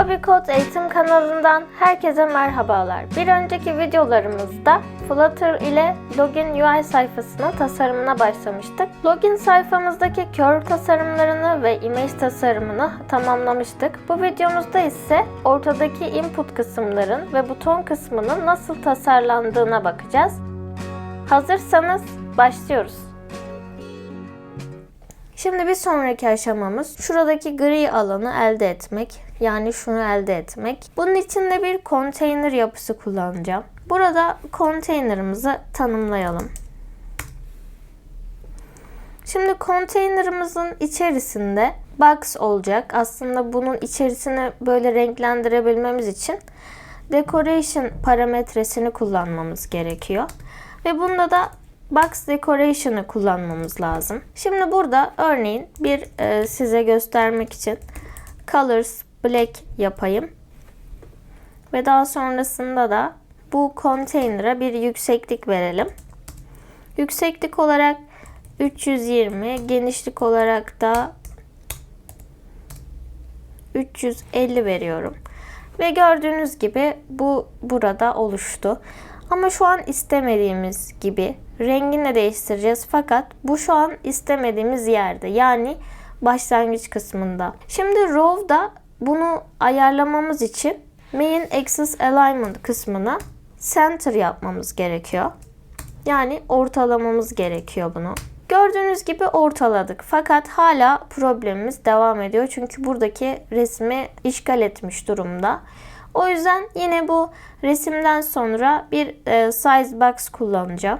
Hobby Code eğitim kanalından herkese merhabalar. Bir önceki videolarımızda Flutter ile Login UI sayfasının tasarımına başlamıştık. Login sayfamızdaki curve tasarımlarını ve image tasarımını tamamlamıştık. Bu videomuzda ise ortadaki input kısımların ve buton kısmının nasıl tasarlandığına bakacağız. Hazırsanız başlıyoruz. Şimdi bir sonraki aşamamız şuradaki gri alanı elde etmek. Yani şunu elde etmek. Bunun için de bir konteyner yapısı kullanacağım. Burada konteynerimizi tanımlayalım. Şimdi konteynerimizin içerisinde box olacak. Aslında bunun içerisini böyle renklendirebilmemiz için decoration parametresini kullanmamız gerekiyor. Ve bunda da box decoration'ı kullanmamız lazım. Şimdi burada örneğin bir e, size göstermek için colors black yapayım. Ve daha sonrasında da bu konteyner'a bir yükseklik verelim. Yükseklik olarak 320, genişlik olarak da 350 veriyorum. Ve gördüğünüz gibi bu burada oluştu. Ama şu an istemediğimiz gibi rengini değiştireceğiz. Fakat bu şu an istemediğimiz yerde. Yani başlangıç kısmında. Şimdi row'da bunu ayarlamamız için main axis alignment kısmına center yapmamız gerekiyor. Yani ortalamamız gerekiyor bunu. Gördüğünüz gibi ortaladık. Fakat hala problemimiz devam ediyor. Çünkü buradaki resmi işgal etmiş durumda. O yüzden yine bu resimden sonra bir e, size box kullanacağım.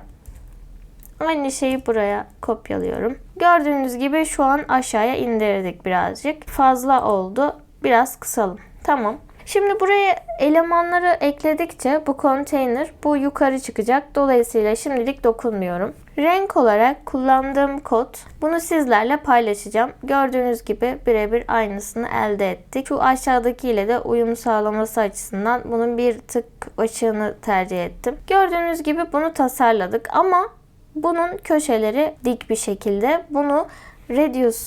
Aynı şeyi buraya kopyalıyorum. Gördüğünüz gibi şu an aşağıya indirdik birazcık. Fazla oldu. Biraz kısalım. Tamam. Şimdi buraya elemanları ekledikçe bu konteyner bu yukarı çıkacak. Dolayısıyla şimdilik dokunmuyorum. Renk olarak kullandığım kod bunu sizlerle paylaşacağım. Gördüğünüz gibi birebir aynısını elde ettik. Şu aşağıdaki ile de uyum sağlaması açısından bunun bir tık açığını tercih ettim. Gördüğünüz gibi bunu tasarladık ama bunun köşeleri dik bir şekilde. Bunu Reduce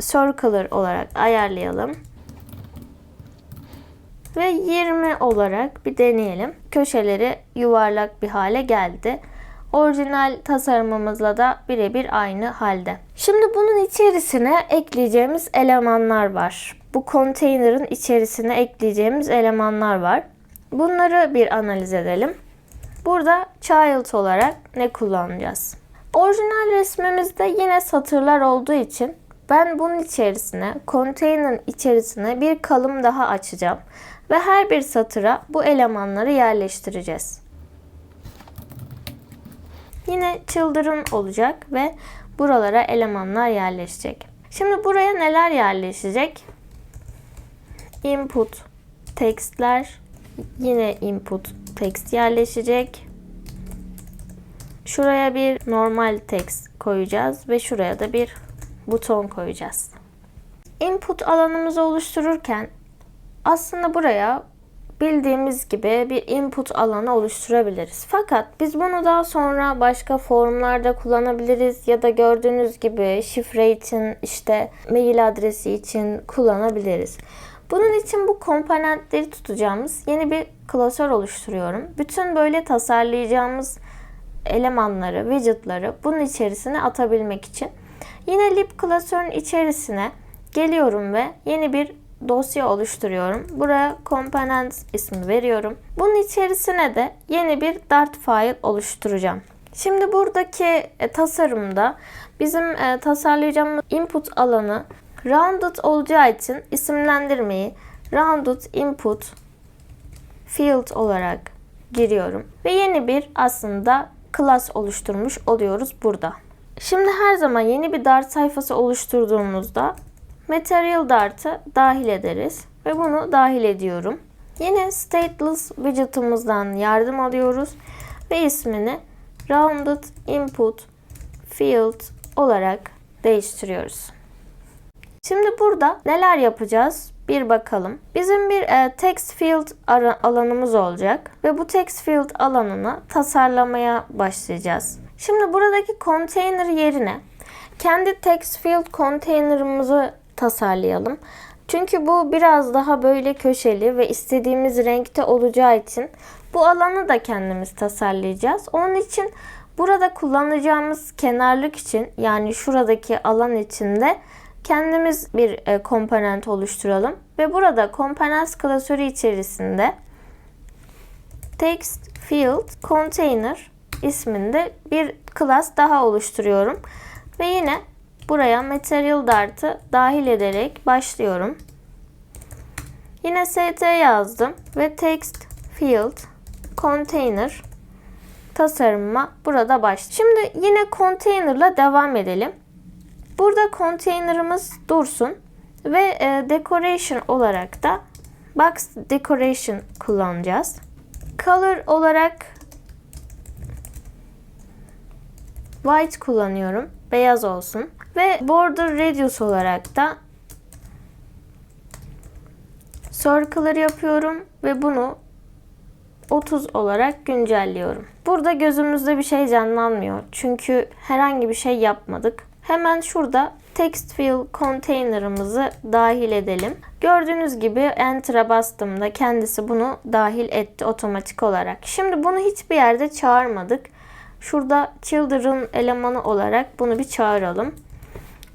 Circular olarak ayarlayalım. Ve 20 olarak bir deneyelim. Köşeleri yuvarlak bir hale geldi. Orijinal tasarımımızla da birebir aynı halde. Şimdi bunun içerisine ekleyeceğimiz elemanlar var. Bu konteynerin içerisine ekleyeceğimiz elemanlar var. Bunları bir analiz edelim. Burada child olarak ne kullanacağız? Orijinal resmimizde yine satırlar olduğu için ben bunun içerisine, konteynerin içerisine bir kalım daha açacağım. Ve her bir satıra bu elemanları yerleştireceğiz. Yine children olacak ve buralara elemanlar yerleşecek. Şimdi buraya neler yerleşecek? Input textler, yine input text yerleşecek. Şuraya bir normal text koyacağız ve şuraya da bir buton koyacağız. Input alanımızı oluştururken aslında buraya bildiğimiz gibi bir input alanı oluşturabiliriz. Fakat biz bunu daha sonra başka formlarda kullanabiliriz ya da gördüğünüz gibi şifre için işte mail adresi için kullanabiliriz. Bunun için bu komponentleri tutacağımız yeni bir klasör oluşturuyorum. Bütün böyle tasarlayacağımız elemanları, widgetları bunun içerisine atabilmek için. Yine lib klasörün içerisine geliyorum ve yeni bir dosya oluşturuyorum. Buraya components ismi veriyorum. Bunun içerisine de yeni bir dart file oluşturacağım. Şimdi buradaki e, tasarımda bizim e, tasarlayacağımız input alanı rounded olacağı için isimlendirmeyi rounded input field olarak giriyorum. Ve yeni bir aslında class oluşturmuş oluyoruz burada. Şimdi her zaman yeni bir Dart sayfası oluşturduğumuzda Material Dart'ı dahil ederiz ve bunu dahil ediyorum. Yine Stateless widget'ımızdan yardım alıyoruz ve ismini Rounded Input Field olarak değiştiriyoruz. Şimdi burada neler yapacağız? Bir bakalım. Bizim bir e, text field alanımız olacak ve bu text field alanını tasarlamaya başlayacağız. Şimdi buradaki container yerine kendi text field container'ımızı tasarlayalım. Çünkü bu biraz daha böyle köşeli ve istediğimiz renkte olacağı için bu alanı da kendimiz tasarlayacağız. Onun için burada kullanacağımız kenarlık için yani şuradaki alan içinde kendimiz bir e, komponent oluşturalım ve burada komponents klasörü içerisinde text field container isminde bir class daha oluşturuyorum. Ve yine buraya material dart'ı dahil ederek başlıyorum. Yine st yazdım ve text field container tasarımıma burada baş. Şimdi yine container'la devam edelim. Burada container'ımız dursun ve e, decoration olarak da box decoration kullanacağız. Color olarak white kullanıyorum. Beyaz olsun. Ve border radius olarak da circular yapıyorum ve bunu 30 olarak güncelliyorum. Burada gözümüzde bir şey canlanmıyor. Çünkü herhangi bir şey yapmadık. Hemen şurada text field container'ımızı dahil edelim. Gördüğünüz gibi enter'a bastığımda kendisi bunu dahil etti otomatik olarak. Şimdi bunu hiçbir yerde çağırmadık. Şurada children elemanı olarak bunu bir çağıralım.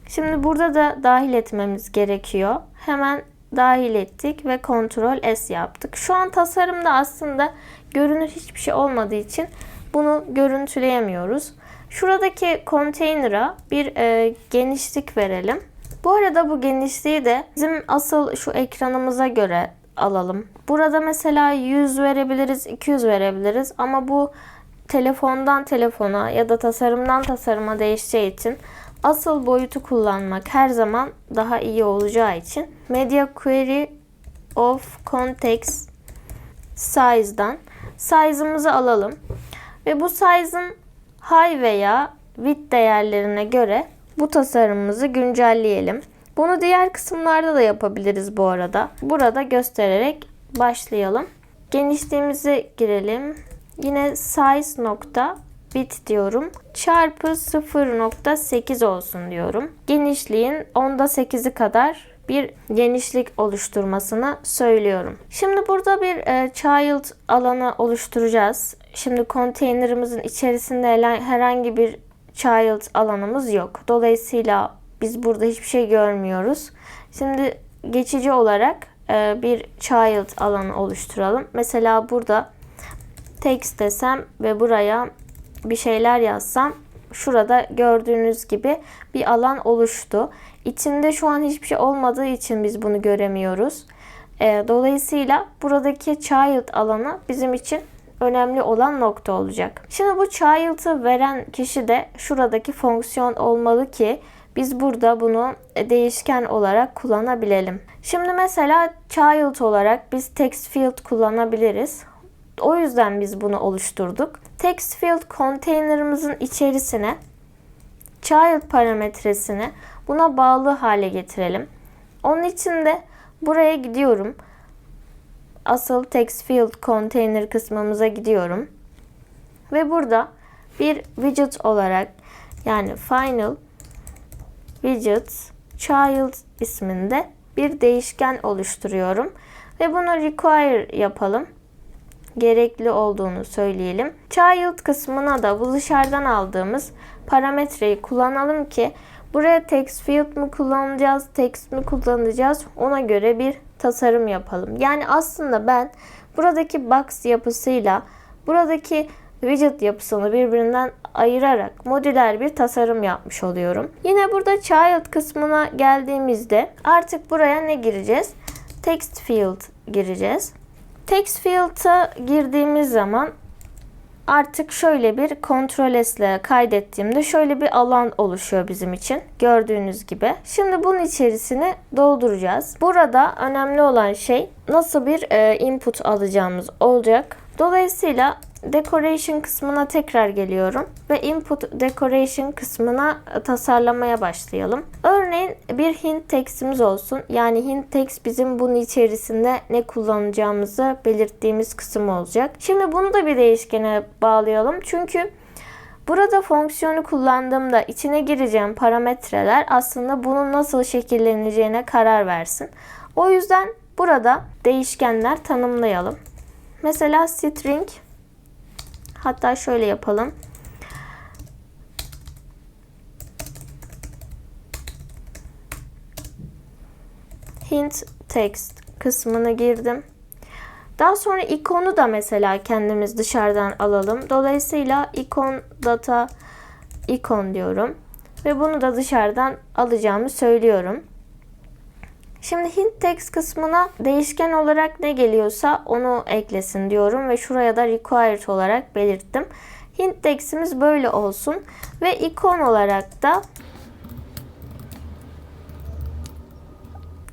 Şimdi burada da dahil etmemiz gerekiyor. Hemen dahil ettik ve Ctrl S yaptık. Şu an tasarımda aslında görünür hiçbir şey olmadığı için bunu görüntüleyemiyoruz. Şuradaki konteyner'a bir e, genişlik verelim. Bu arada bu genişliği de bizim asıl şu ekranımıza göre alalım. Burada mesela 100 verebiliriz, 200 verebiliriz ama bu telefondan telefona ya da tasarımdan tasarıma değişeceği için asıl boyutu kullanmak her zaman daha iyi olacağı için Media Query of Context Size'dan size'ımızı alalım. Ve bu size'ın high veya width değerlerine göre bu tasarımımızı güncelleyelim. Bunu diğer kısımlarda da yapabiliriz bu arada. Burada göstererek başlayalım. Genişliğimizi girelim. Yine size nokta bit diyorum. Çarpı 0.8 olsun diyorum. Genişliğin onda 8'i kadar bir genişlik oluşturmasını söylüyorum. Şimdi burada bir e, child alanı oluşturacağız. Şimdi konteynerimizin içerisinde herhangi bir child alanımız yok. Dolayısıyla biz burada hiçbir şey görmüyoruz. Şimdi geçici olarak e, bir child alanı oluşturalım. Mesela burada text desem ve buraya bir şeyler yazsam şurada gördüğünüz gibi bir alan oluştu. İçinde şu an hiçbir şey olmadığı için biz bunu göremiyoruz. E, dolayısıyla buradaki child alanı bizim için önemli olan nokta olacak. Şimdi bu child'ı veren kişi de şuradaki fonksiyon olmalı ki biz burada bunu değişken olarak kullanabilelim. Şimdi mesela child olarak biz text field kullanabiliriz. O yüzden biz bunu oluşturduk. Text field container'ımızın içerisine child parametresini buna bağlı hale getirelim. Onun için de buraya gidiyorum. Asıl text field container kısmımıza gidiyorum. Ve burada bir widget olarak yani final widget child isminde bir değişken oluşturuyorum. Ve bunu require yapalım gerekli olduğunu söyleyelim. Child kısmına da bu dışarıdan aldığımız parametreyi kullanalım ki buraya text field mi kullanacağız, text mi kullanacağız ona göre bir tasarım yapalım. Yani aslında ben buradaki box yapısıyla buradaki widget yapısını birbirinden ayırarak modüler bir tasarım yapmış oluyorum. Yine burada child kısmına geldiğimizde artık buraya ne gireceğiz? Text field gireceğiz. Text field'a girdiğimiz zaman artık şöyle bir Ctrl S ile kaydettiğimde şöyle bir alan oluşuyor bizim için. Gördüğünüz gibi. Şimdi bunun içerisini dolduracağız. Burada önemli olan şey nasıl bir e, input alacağımız olacak. Dolayısıyla decoration kısmına tekrar geliyorum ve input decoration kısmına tasarlamaya başlayalım. Örneğin bir hint text'imiz olsun. Yani hint text bizim bunun içerisinde ne kullanacağımızı belirttiğimiz kısım olacak. Şimdi bunu da bir değişkene bağlayalım. Çünkü Burada fonksiyonu kullandığımda içine gireceğim parametreler aslında bunun nasıl şekilleneceğine karar versin. O yüzden burada değişkenler tanımlayalım. Mesela string hatta şöyle yapalım. hint text kısmına girdim. Daha sonra ikonu da mesela kendimiz dışarıdan alalım. Dolayısıyla ikon data ikon diyorum. Ve bunu da dışarıdan alacağımı söylüyorum. Şimdi hint text kısmına değişken olarak ne geliyorsa onu eklesin diyorum ve şuraya da required olarak belirttim. Hint text'imiz böyle olsun ve ikon olarak da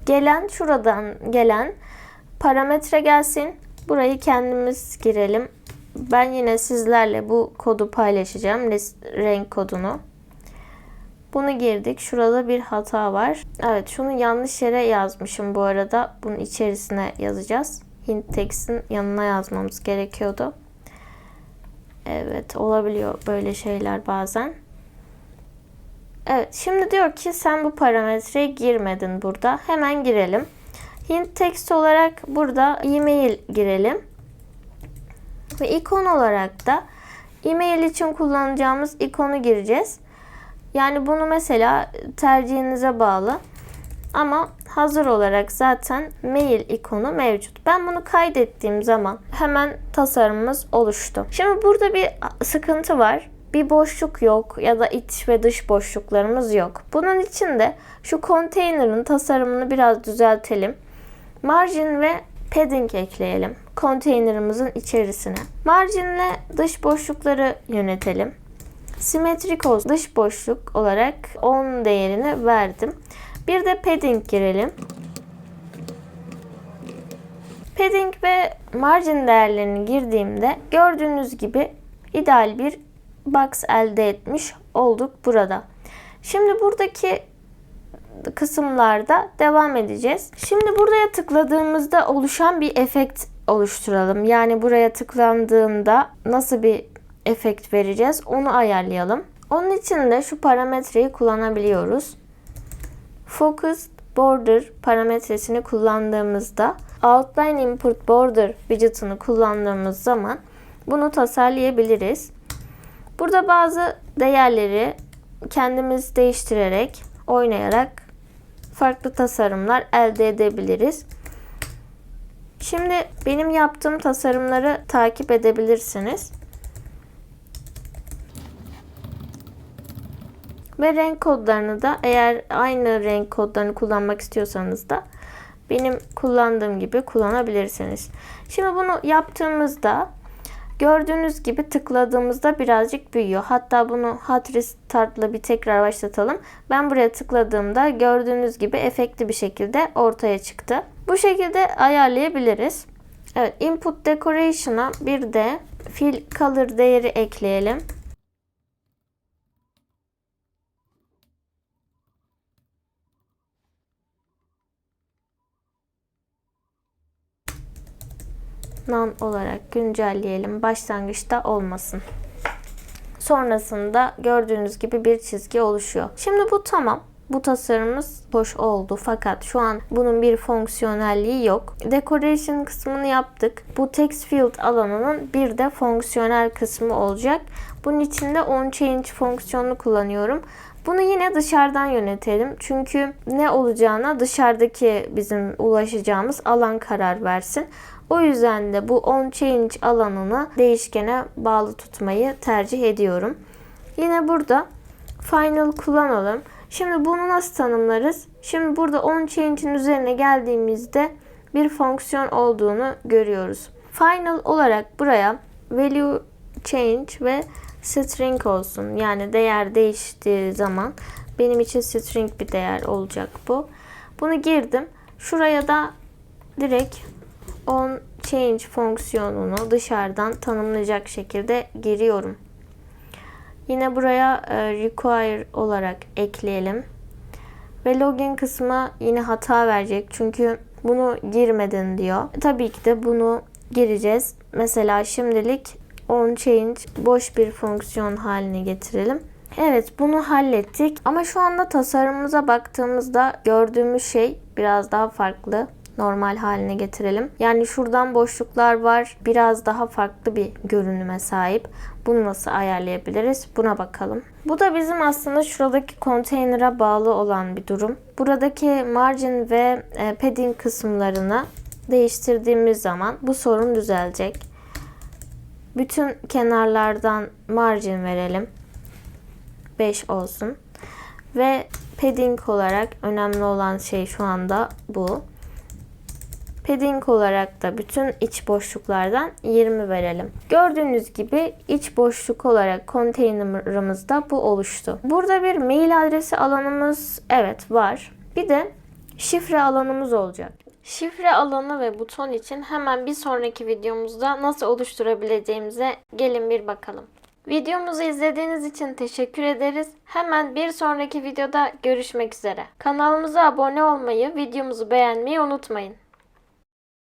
gelen şuradan gelen parametre gelsin. Burayı kendimiz girelim. Ben yine sizlerle bu kodu paylaşacağım. Renk kodunu. Bunu girdik. Şurada bir hata var. Evet şunu yanlış yere yazmışım bu arada. Bunun içerisine yazacağız. Hint text'in yanına yazmamız gerekiyordu. Evet olabiliyor böyle şeyler bazen. Evet şimdi diyor ki sen bu parametreyi girmedin burada. Hemen girelim. Hint text olarak burada e-mail girelim. Ve ikon olarak da e-mail için kullanacağımız ikonu gireceğiz. Yani bunu mesela tercihinize bağlı. Ama hazır olarak zaten mail ikonu mevcut. Ben bunu kaydettiğim zaman hemen tasarımımız oluştu. Şimdi burada bir sıkıntı var. Bir boşluk yok ya da iç ve dış boşluklarımız yok. Bunun için de şu konteynerin tasarımını biraz düzeltelim. Margin ve padding ekleyelim konteynerimizin içerisine. Marginle dış boşlukları yönetelim. Simetrik olsun dış boşluk olarak 10 değerini verdim. Bir de padding girelim. Padding ve margin değerlerini girdiğimde gördüğünüz gibi ideal bir box elde etmiş olduk burada. Şimdi buradaki kısımlarda devam edeceğiz. Şimdi buraya tıkladığımızda oluşan bir efekt oluşturalım. Yani buraya tıklandığında nasıl bir efekt vereceğiz onu ayarlayalım. Onun için de şu parametreyi kullanabiliyoruz. Focused Border parametresini kullandığımızda Outline Input Border widget'ını kullandığımız zaman bunu tasarlayabiliriz. Burada bazı değerleri kendimiz değiştirerek, oynayarak farklı tasarımlar elde edebiliriz. Şimdi benim yaptığım tasarımları takip edebilirsiniz. Ve renk kodlarını da eğer aynı renk kodlarını kullanmak istiyorsanız da benim kullandığım gibi kullanabilirsiniz. Şimdi bunu yaptığımızda gördüğünüz gibi tıkladığımızda birazcık büyüyor. Hatta bunu hot restart'la bir tekrar başlatalım. Ben buraya tıkladığımda gördüğünüz gibi efekti bir şekilde ortaya çıktı. Bu şekilde ayarlayabiliriz. Evet, input decoration'a bir de fill color değeri ekleyelim. None olarak güncelleyelim. Başlangıçta olmasın. Sonrasında gördüğünüz gibi bir çizgi oluşuyor. Şimdi bu tamam. Bu tasarımımız hoş oldu fakat şu an bunun bir fonksiyonelliği yok. Decoration kısmını yaptık. Bu text field alanının bir de fonksiyonel kısmı olacak. Bunun için de on change fonksiyonunu kullanıyorum. Bunu yine dışarıdan yönetelim. Çünkü ne olacağına dışarıdaki bizim ulaşacağımız alan karar versin. O yüzden de bu on change alanını değişkene bağlı tutmayı tercih ediyorum. Yine burada final kullanalım. Şimdi bunu nasıl tanımlarız? Şimdi burada on change'in üzerine geldiğimizde bir fonksiyon olduğunu görüyoruz. Final olarak buraya value change ve string olsun. Yani değer değiştiği zaman benim için string bir değer olacak bu. Bunu girdim. Şuraya da direkt on change fonksiyonunu dışarıdan tanımlayacak şekilde giriyorum. Yine buraya e, require olarak ekleyelim. Ve login kısmı yine hata verecek. Çünkü bunu girmedin diyor. Tabii ki de bunu gireceğiz. Mesela şimdilik on change boş bir fonksiyon haline getirelim. Evet bunu hallettik ama şu anda tasarımımıza baktığımızda gördüğümüz şey biraz daha farklı normal haline getirelim. Yani şuradan boşluklar var. Biraz daha farklı bir görünüme sahip. Bunu nasıl ayarlayabiliriz? Buna bakalım. Bu da bizim aslında şuradaki konteynere bağlı olan bir durum. Buradaki margin ve e, padding kısımlarını değiştirdiğimiz zaman bu sorun düzelecek. Bütün kenarlardan margin verelim. 5 olsun. Ve padding olarak önemli olan şey şu anda bu. Padding olarak da bütün iç boşluklardan 20 verelim. Gördüğünüz gibi iç boşluk olarak konteynerimizde bu oluştu. Burada bir mail adresi alanımız evet var. Bir de şifre alanımız olacak. Şifre alanı ve buton için hemen bir sonraki videomuzda nasıl oluşturabileceğimize gelin bir bakalım. Videomuzu izlediğiniz için teşekkür ederiz. Hemen bir sonraki videoda görüşmek üzere. Kanalımıza abone olmayı, videomuzu beğenmeyi unutmayın.